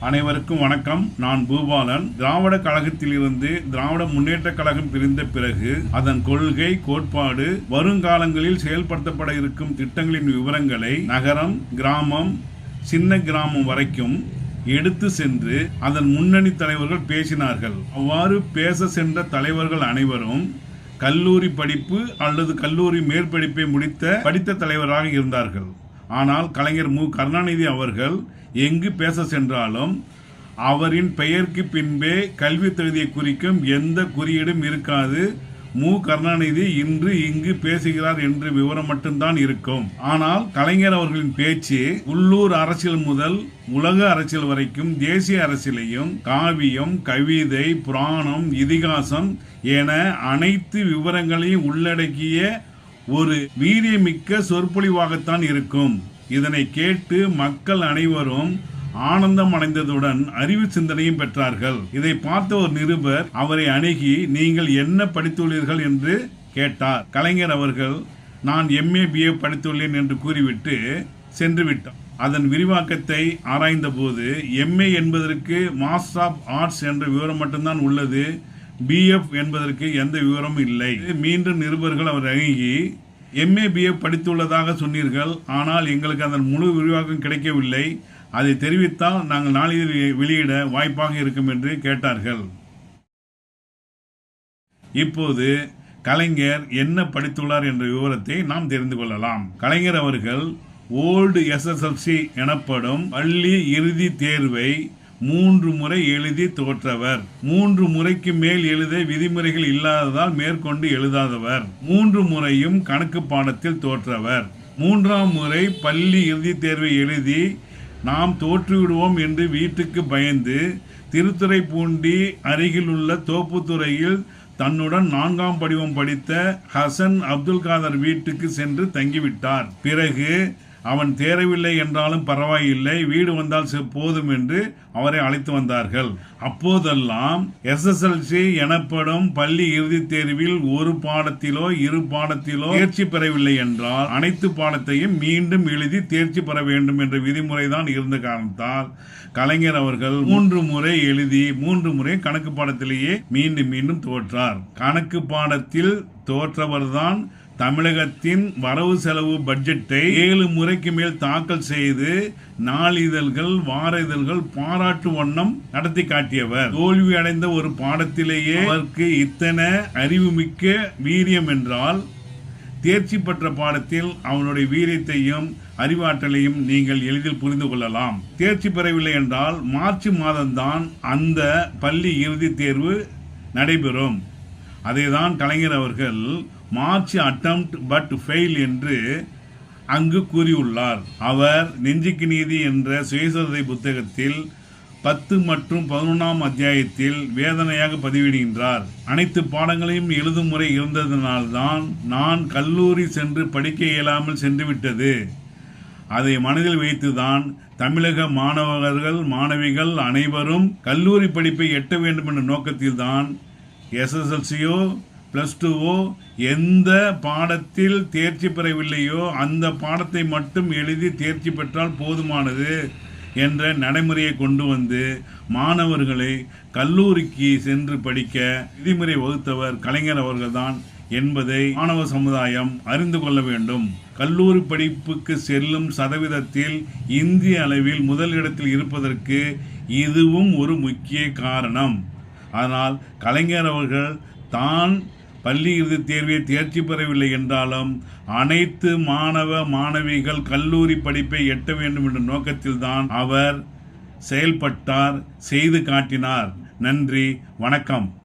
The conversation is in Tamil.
அனைவருக்கும் வணக்கம். நான் பூபாலன். திராவிட கழகத்திலிருந்து திராவிட முன்னேற்ற கழகம் பிரிந்த பிறகு அதன் கொள்கை கோட்பாடு வருங்காலங்களில் செயல்படுத்தப்பட இருக்கும் திட்டங்களின் விவரங்களை நகரம் கிராமம் சின்ன கிராமம் வரைக்கும் எடுத்து சென்று அதன் முன்னணி தலைவர்கள் பேசினார்கள். அவ்வாறு பேச சென்ற தலைவர்கள் அனைவரும் கல்லூரி படிப்பு அல்லது கல்லூரி மேற்படிப்பை முடித்த படித்த தலைவராக இருந்தார்கள். ஆனால் கலைஞர் மு. கருணாநிதி அவர்கள் எங்கு பேச சென்றாலும் அவரின் பெயருக்கு பின்பே கல்வி தகுதியை குறிக்கும் எந்த குறியீடும் இருக்காது. மு. கருணாநிதி இன்று இங்கு பேசுகிறார் என்று விவரம் மட்டும்தான் இருக்கும். ஆனால் கலைஞர் அவர்களின் பேச்சு உள்ளூர் அரசியல் முதல் உலக அரசியல் வரைக்கும் தேசிய அரசியலையும் காவியம் கவிதை புராணம் இதிகாசம் என அனைத்து விவரங்களையும் உள்ளடக்கிய ஒரு வீரியமிக்க சொற்பொழிவாகத்தான் இருக்கும். இதனை கேட்டு மக்கள் அனைவரும் ஆனந்தம் அடைந்ததுடன் அறிவு சிந்தனையும் பெற்றார்கள். இதை பார்த்த ஒரு நிருபர் அவரை அணுகி நீங்கள் என்ன படித்துள்ளீர்கள்? என்று கேட்டார். கலைஞர் அவர்கள் நான் எம்ஏ பிஏ படித்துள்ளேன் என்று கூறிவிட்டு சென்று விட்டார். அதன் விரிவாக்கத்தை ஆராய்ந்த போது எம்ஏ என்பதற்கு மாஸ்டர் ஆஃப் ஆர்ட்ஸ் என்ற விவரம் மட்டும்தான் உள்ளது. பிஎஃப் என்பதற்கு எந்த விவரமும் இல்லை. மீண்டும் நிருபர்கள் அவர் அணுகி எம்ஏ பிஎஃப் படித்துள்ளதாக சொன்னீர்கள் ஆனால் எங்களுக்கு அதன் முழு விரிவாக்கம் கிடைக்கவில்லை. அதை தெரிவித்தால் நாங்கள் நாளிதழ் வெளியிட வாய்ப்பாக இருக்கும் என்று கேட்டார்கள். இப்போது கலைஞர் என்ன படித்துள்ளார் என்ற விவரத்தை நாம் தெரிந்து கொள்ளலாம். கலைஞர் அவர்கள் ஓல்டு எஸ்எஸ்எல்சி எனப்படும் பள்ளி இறுதி தேர்வை மூன்று முறை எழுதி தோற்றவர். மூன்று முறைக்கு மேல் எழுத விதிமுறைகள் இல்லாததால் மேற்கொண்டு எழுதாதவர். மூன்று முறையும் கணக்கு பாடத்தில் தோற்றவர். மூன்றாம் முறை பள்ளி இறுதித் தேர்வை எழுதி நாம் தோற்றுவிடுவோம் என்று வீட்டுக்கு பயந்து திருத்துறைப்பூண்டி அருகில் உள்ள தோப்புத்துறையில் தன்னுடன் நான்காம் படிவம் படித்த ஹசன் அப்துல் காதர் வீட்டுக்கு சென்று தங்கிவிட்டார். பிறகு அவன் தேரவில்லை என்றாலும் பரவாயில்லை வீடு வந்தால் செ- போதும் என்று அவரை அழைத்து வந்தார்கள். அப்போதெல்லாம் எஸ்எஸ்எல்சி எனப்படும் பள்ளி இறுதித் தேர்வில் ஒரு பாடத்திலோ இரு பாடத்திலோ தேர்ச்சி பெறவில்லை என்றால் அனைத்து பாடத்தையும் மீண்டும் எழுதி தேர்ச்சி பெற வேண்டும் என்ற விதிமுறைதான் இருந்த காரணத்தால் கலைஞர் அவர்கள் மூன்று முறை எழுதி மூன்று முறை கணக்கு பாடத்திலேயே மீண்டும் மீண்டும் தோற்றார் கணக்கு பாடத்தில் தோற்றவர்தான் தமிழகத்தின் வரவு செலவு பட்ஜெட்டை ஏழு முறைக்கு மேல் தாக்கல் செய்து நாளிதழ்கள் வார இதழ்கள் பாராட்டு வண்ணம் நடத்தி காட்டியவர். தோல்வி அடைந்த ஒரு பாடத்திலேயே அவருக்கு இத்தனை அறிவுமிக்க வீரியம் என்றால் தேர்ச்சி பெற்ற பாடத்தில் அவனுடைய வீரியத்தையும் அறிவாற்றலையும் நீங்கள் எளிதில் புரிந்து கொள்ளலாம். தேர்ச்சி பெறவில்லை என்றால் மார்ச் மாதம்தான் அந்த பள்ளி இறுதித் தேர்வு நடைபெறும். அதைதான் கலைஞர் அவர்கள் மார்ச் அட்டம்ப்ட் பட் ஃபெயில் என்று அங்கு கூறியுள்ளார். அவர் நெஞ்சுக்கு நீதி என்ற சுயசரிதை புத்தகத்தில் பத்து மற்றும் பதினொன்றாம் அத்தியாயத்தில் வேதனையாக பதிவிடுகின்றார். அனைத்து பாடங்களையும் எழுதும் முறை இருந்ததினால்தான் நான் கல்லூரி சென்று படிக்க இயலாமல் சென்றுவிட்டது. அதை மனதில் வைத்துதான் தமிழக மாணவர்கள் மாணவிகள் அனைவரும் கல்லூரி படிப்பை எட்ட வேண்டும் என்ற நோக்கத்தில்தான் எஸ்எஸ்எல்சியோ ப்ளஸ் டூவோ எந்த பாடத்தில் தேர்ச்சி பெறவில்லையோ அந்த பாடத்தை மட்டும் எழுதி தேர்ச்சி பெற்றால் போதுமானது என்ற நடைமுறையை கொண்டு வந்து மாணவர்களை கல்லூரிக்கு சென்று படிக்க விதிமுறை வகுத்தவர் கலைஞர் அவர்கள்தான் என்பதை மாணவ சமுதாயம் அறிந்து கொள்ள வேண்டும். கல்லூரி படிப்புக்கு செல்லும் சதவீதத்தில் இந்திய அளவில் முதலிடத்தில் இருப்பதற்கு இதுவும் ஒரு முக்கிய காரணம். ஆனால் கலைஞர் அவர்கள் தான் பள்ளி இறுதித் தேர்வை தேர்ச்சி பெறவில்லை என்றாலும் அனைத்து மாணவ மாணவிகள் கல்லூரி படிப்பை எட்ட வேண்டும் என்ற நோக்கத்தில்தான் அவர் செயல்பட்டார் செய்து காட்டினார். நன்றி வணக்கம்.